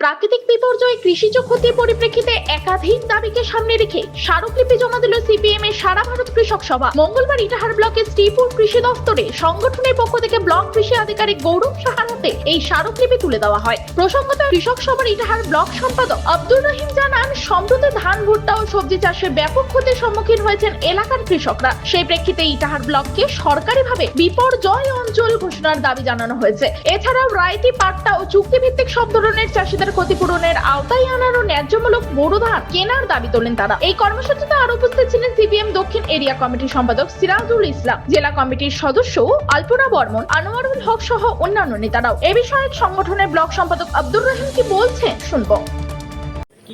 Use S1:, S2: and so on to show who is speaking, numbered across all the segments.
S1: প্রাকৃতিক বিপর্যয়ে কৃষিজ ক্ষতির পরিপ্রেক্ষিতে একাধিক দাবিকে সামনে রেখে স্মারকলিপি জমা দিল সিপিএম এর সারা ভারত কৃষক সভা। মঙ্গলবার ইটাহার ব্লকের শ্রীপুর কৃষি দফতরে সংগঠনের পক্ষ থেকে ব্লক কৃষি আধিকারিক গৌরব সাহার হাতে এই স্মারকলিপি তুলে দেওয়া হয়। প্রসঙ্গত কৃষক সভার ইটাহার ব্লক সম্পাদক আব্দুর রহিম জানান সম্প্রতি ধান, ভুট্টা ও সবজি চাষে ব্যাপক ক্ষতির সম্মুখীন হয়েছেন এলাকার কৃষকরা। সেই প্রেক্ষিতে ইটাহার ব্লককে সরকারিভাবে বিপর্যয় অঞ্চল ঘোষণার দাবি জানানো হয়েছে। এছাড়াও রায়তি পাট্টা ও চুক্তিভিত্তিক সব ধরনের চাষিদের ক্ষতিপূরণের আওতায় আনার ও ন্যায্যমূলক বড় ধান কেনার দাবি তোলেন তারা। এই কর্মসূচিতে আরও উপস্থিত ছিলেন সিপিএম দক্ষিণ এরিয়া কমিটির সম্পাদক সিরাজুল ইসলাম, জেলা কমিটির সদস্য আলপনা বর্মন, আনোয়ারুল হক সহ অন্যান্য নেতারাও। এ বিষয়ে সংগঠনের ব্লক সম্পাদক আব্দুর রহিম কি বলছেন, শুনব।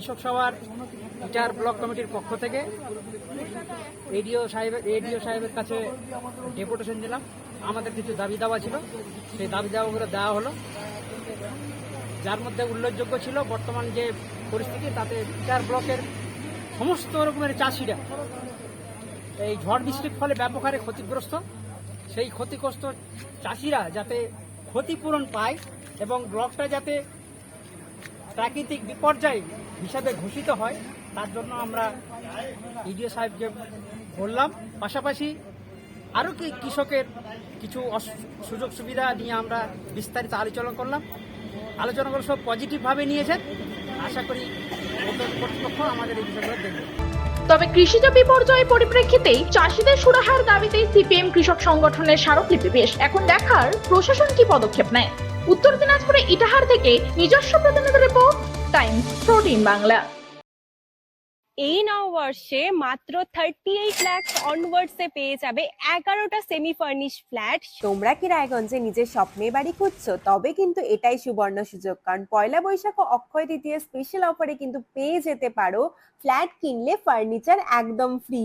S2: কৃষক সভার ইটার ব্লক কমিটির পক্ষ থেকে এডিও সাহেবের এডিও সাহেবের কাছে ডেপুটেশন দিলাম। আমাদের কিছু দাবি দাওয়া ছিল, সেই দাবি দাওয়াগুলো দেওয়া হলো। যার মধ্যে উল্লেখযোগ্য ছিল, বর্তমান যে পরিস্থিতি, তাতে ইটার ব্লকের সমস্ত রকমের চাষিরা এই ঝড় বৃষ্টির ফলে ব্যাপক হারে ক্ষতিগ্রস্ত। সেই ক্ষতিগ্রস্ত চাষিরা যাতে ক্ষতিপূরণ পায় এবং ব্লকটা যাতে প্রাকৃতিক বিপর্যয় হিসাবে ঘোষিত হয়, তার জন্য আমরা ইডিও সাহেবকে বললাম। পাশাপাশি আরও কি কৃষকের কিছু সুযোগ সুবিধা নিয়ে আমরা বিস্তারিত আলোচনা করলাম। আলোচনা করে সব পজিটিভভাবে নিয়েছেন। আশা করি কর্তৃপক্ষ আমাদের এই বিষয়গুলো দেখবে।
S1: তবে কৃষিজ বিপর্যয়ের পরিপ্রেক্ষিতেই চাষিদের সুরাহার দাবিতে সিপিএম কৃষক সংগঠনের স্মারকলিপি পেশ। এখন দেখার প্রশাসন কি পদক্ষেপ নেয়? উত্তর দিনাজপুরে ইটাহার থেকে নিজস্ব প্রতিনিধি রিপোর্ট টাইমস প্রোটিন বাংলা
S3: এই নববর্ষে মাত্র থার্টি এইট ল্যাক্স অনওয়ার্ডসে পেয়ে যাবে এগারোটা সেমি ফার্নিশ ফ্ল্যাট
S4: তোমরা কি রায়গঞ্জে নিজের স্বপ্নে বাড়ি খুঁজছো? তবে কিন্তু এটাই সুবর্ণ সুযোগ কারণ পয়লা বৈশাখ ও অক্ষয় তৃতীয় স্পেশাল অফারে কিন্তু পেয়ে যেতে পারো ফ্ল্যাট কিনলে ফার্নিচার একদম ফ্রি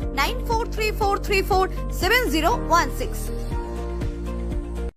S5: 9434347016.